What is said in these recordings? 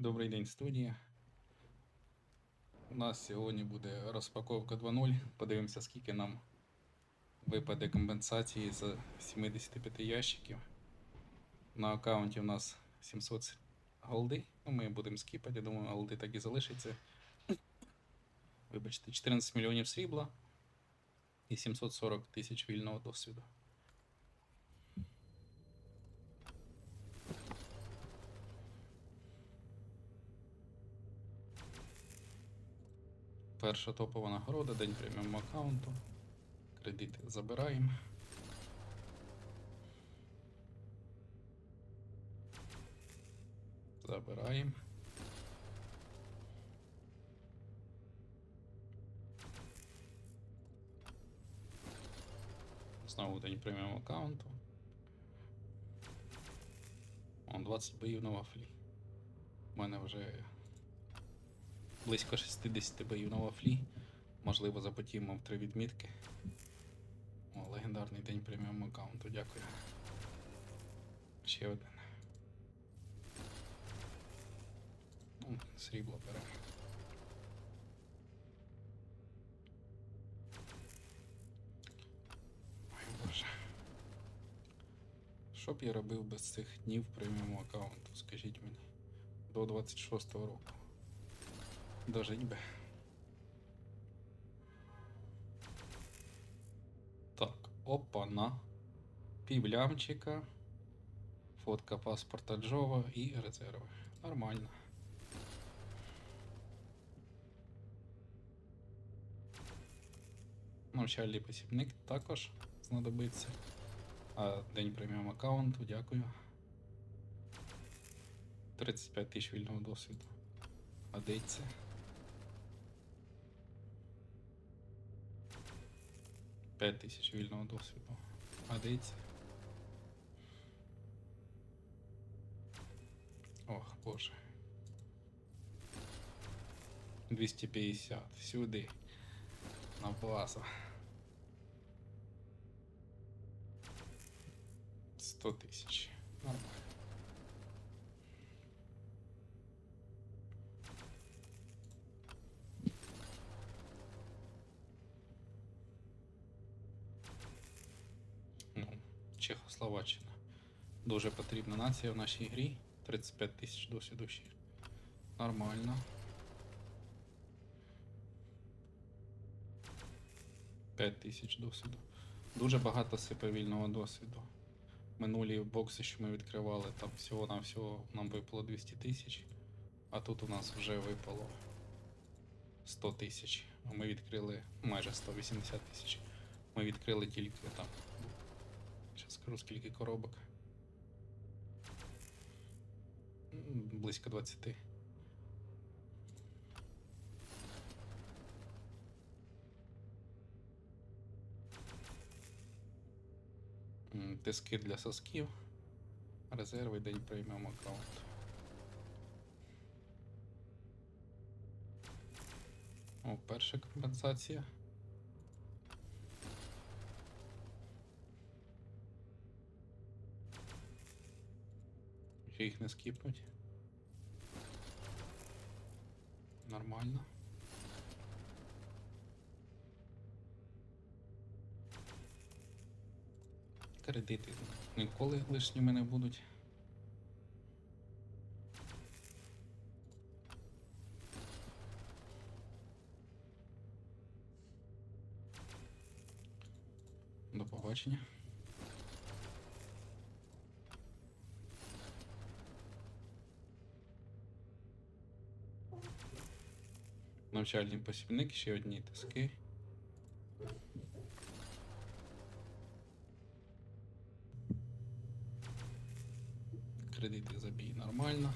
Добрий день, студія. У нас сьогодні буде розпаковка 2.0. Подивимося, скільки нам випаде компенсації з 75 ящиків. На аккаунті у нас 700 голди. Ну, ми будемо скіпати, я думаю, голди так і залишиться. Вибачте, 14 мільйонів срібла і 740 тисяч вільного досвіду. Перша топова нагорода, день преміум аккаунту. Кредити забираємо. Забираємо. Знову день преміум аккаунту. О, 20 боїв на вафлі. У мене вже близько 60 боїв на вафлі. Можливо, запотіємо в три відмітки. О, легендарний день преміум аккаунту, дякую. Ще один. Ну, срібло беремо. Ой, боже. Що б я робив без цих днів преміум аккаунту, скажіть мені. До 26-го року дожить би. Так, опа, на. Півлямчика. Фотка паспорта Джова і резерви. Нормально. Ну, Навчальний посібник також знадобиться. А День преміум аккаунту, дякую. 35 тисяч вільного досвіду. Годиться. 5 тисяч вільного досвіду. Годиться. Ох, боже. 250. Сюди. На базу. 100 тисяч. Нормально. Чехословаччина. Дуже потрібна нація в нашій грі. 35 тисяч досвіду ще. Нормально. П'ять тисяч досвіду. Дуже багато сипе вільного досвіду. Минулі бокси, що ми відкривали, там всього на всього нам випало 200 тисяч. А тут у нас вже випало 100 тисяч. Ми відкрили майже 180 тисяч. Ми відкрили тільки там. Скажу скільки коробок. Близько 20. М, Тиски для сосків. Резерви день преміум аккаунт. О, перша компенсація. Ще їх не скіпнуть. Нормально. Кредити ніколи лишніми не будуть. До побачення. Навчальний посібник, ще одні тиски. Кредити забій нормально.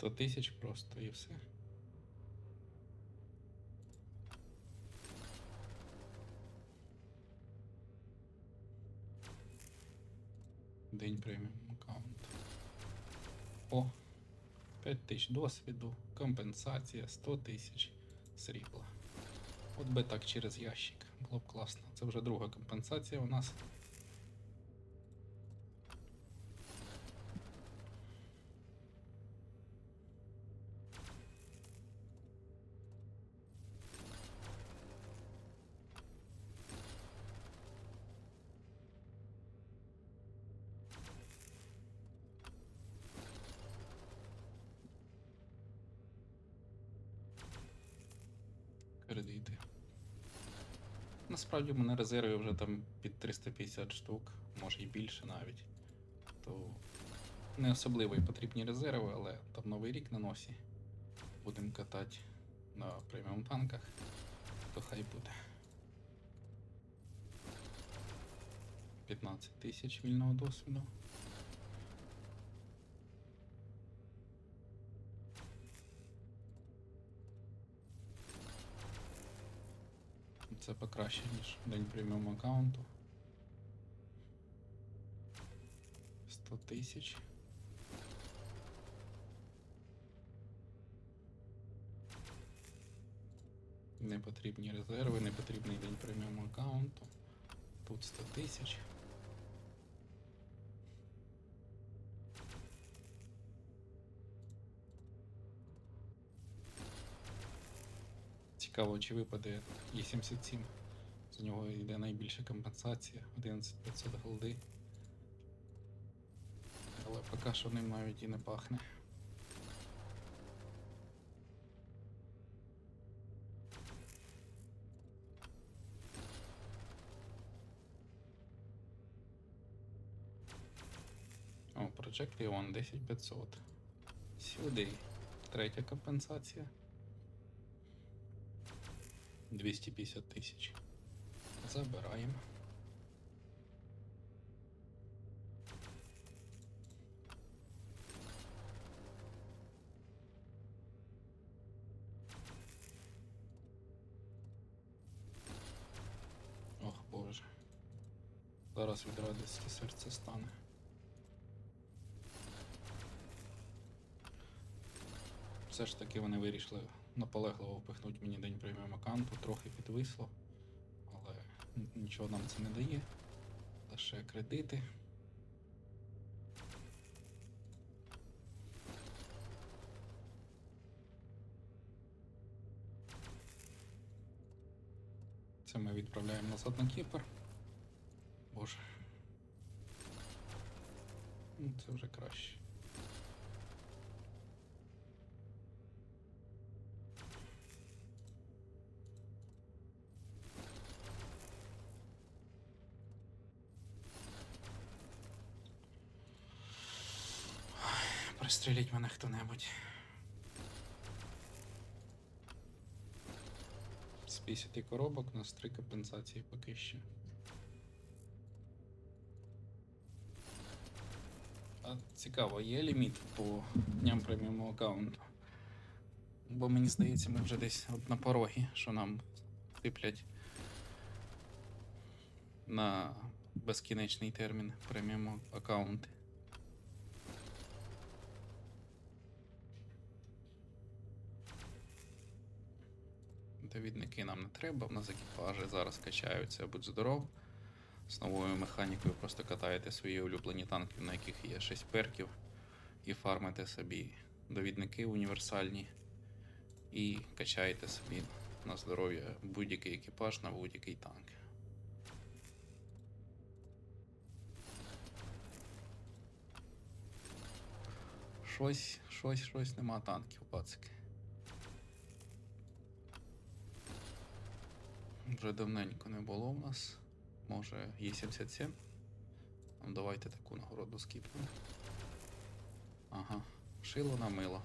Сто тисяч просто і все. День преміум аккаунт. О, 5 тисяч досвіду, компенсація, 100 тисяч срібла. От би так через ящик. Було б класно. Це вже друга компенсація у нас. Насправді в мене резерві вже там під 350 штук, може і більше навіть. То не особливо і потрібні резерви, але там новий рік на носі. Будемо катати на преміум танках, то хай буде. 15 тисяч вільного досвіду. Це покраще, ніж день преміум аккаунту. 100 тисяч. Не потрібні резерви, не потрібний день преміум аккаунту. Тут 100 тисяч. Цікаво, чи випаде Е77. З нього йде найбільша компенсація 11500 голди. Але поки що ним навіть і не пахне. О, Project Ion 10500. Сюди. Третя компенсація. 250 тисяч. Забираємо. Ох, боже. Зараз від радості серце стане. Все ж таки вони вирішили наполегливо впихнути мені день преміум аккаунту, трохи підвисло, але нічого нам це не дає. Лише кредити. Це ми відправляємо назад на Кіпр. Боже. Ну, це вже краще. Пристреліть мене хто-небудь. З 50 коробок у нас три компенсації поки що. А цікаво, є ліміт по дням преміуму аккаунту? Бо мені здається, ми вже десь от на порогі, що нам сиплять на безкінечний термін преміум аккаунти. Довідники нам не треба, в нас екіпажі зараз качаються, будь здоров. З новою механікою просто катаєте свої улюблені танки, на яких є 6 перків, і фармите собі довідники універсальні, і качаєте собі на здоров'я будь-який екіпаж на будь-який танк. Щось, щось, щось нема танків, пацики. Вже давненько не було в нас. Може, є 77. Ну, давайте таку нагороду скіпнемо. Ага, шило на мило.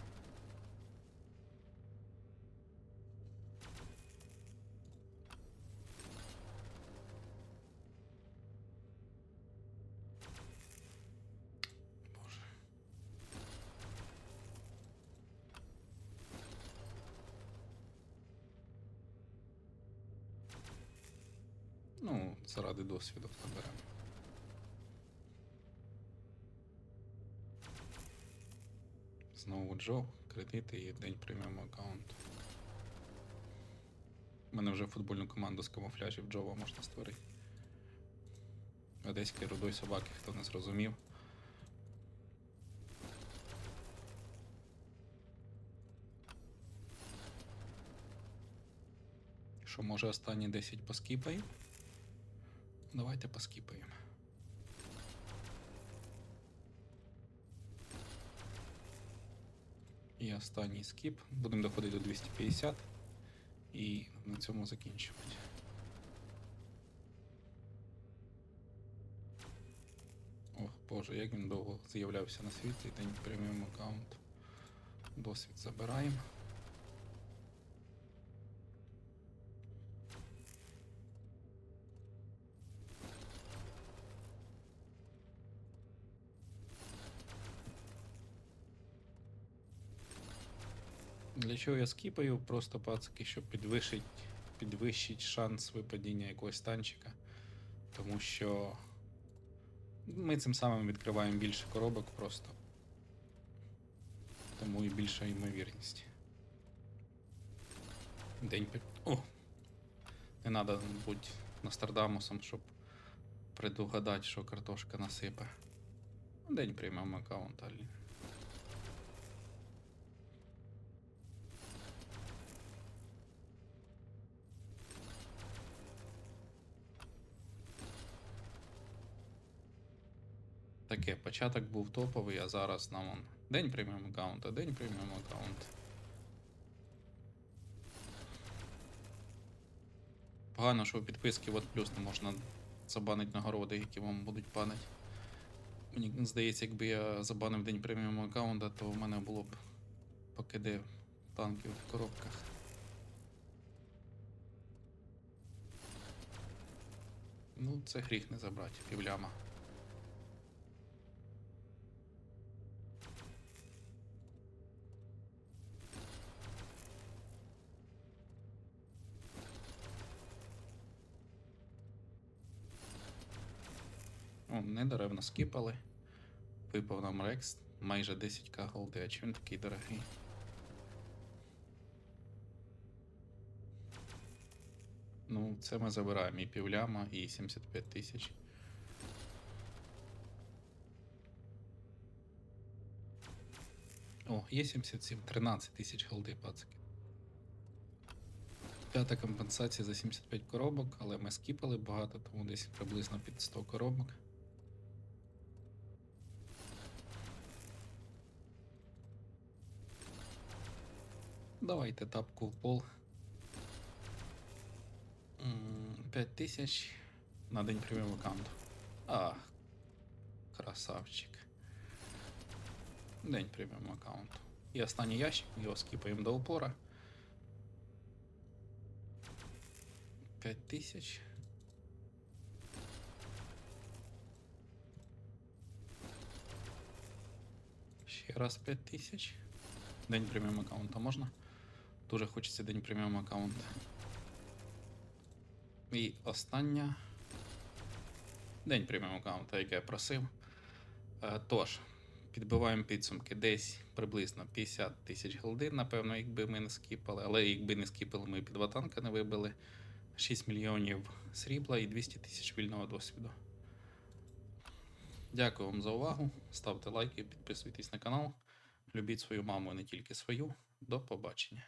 Заради досвіду наберемо. Знову Джо, кредити і день преміум аккаунт. У мене вже футбольну команду з камуфляжів Джова можна створити. Одеський рудой собаки, хто не зрозумів. Що, може останні 10 поскіпаємо? Давайте поскіпаємо. І останній скіп. Будемо доходити до 250 і на цьому закінчувати. Ох, боже, як він довго з'являвся на світ цей день преміум аккаунт. Досвід забираємо. Для чого я скіпаю? Просто пацики, щоб підвищить, підвищить шанс випадіння якогось танчика. Тому що ми цим самим відкриваємо більше коробок просто. Тому і більша ймовірність. День під. О! Не треба бути Нострадамусом, щоб предугадати, що картошка насипе. День приймемо аккаунт, Алі. Таке, початок був топовий, а зараз нам он день преміум аккаунта, день преміум аккаунт. Погано, що у підписки от плюс не можна забанити нагороди, які вам будуть падати. Мені здається, якби я забанив день преміум аккаунта, то в мене було б покиди танків в коробках. Ну, це гріх не забрати, півляма. О, недаремно скіпали. Випав нам Рекс майже 10к голди, а чим він такий дорогий? Ну, це ми забираємо і півляма, і 75 тисяч. О, є 77, 13 тисяч голди, пацики. П'ята компенсація за 75 коробок, але ми скіпали багато, тому десь приблизно під 100 коробок. Давайте тапку в пол. 5 тисяч на день преміум аккаунту. А, красавчик. День преміум аккаунту. І останній ящик, його скіпаємо до упора. 5 тисяч. Ще раз 5 тисяч. День преміум аккаунта можна? Дуже хочеться день преміум аккаунта. І остання. День преміум аккаунта, який я просив. Е, Тож, підбиваємо підсумки десь приблизно 50 тисяч голди, напевно, якби ми не скіпали, але якби не скіпали, ми під два танка не вибили. 6 мільйонів срібла і 200 тисяч вільного досвіду. Дякую вам за увагу. Ставте лайки, підписуйтесь на канал. Любіть свою маму, а не тільки свою. До побачення.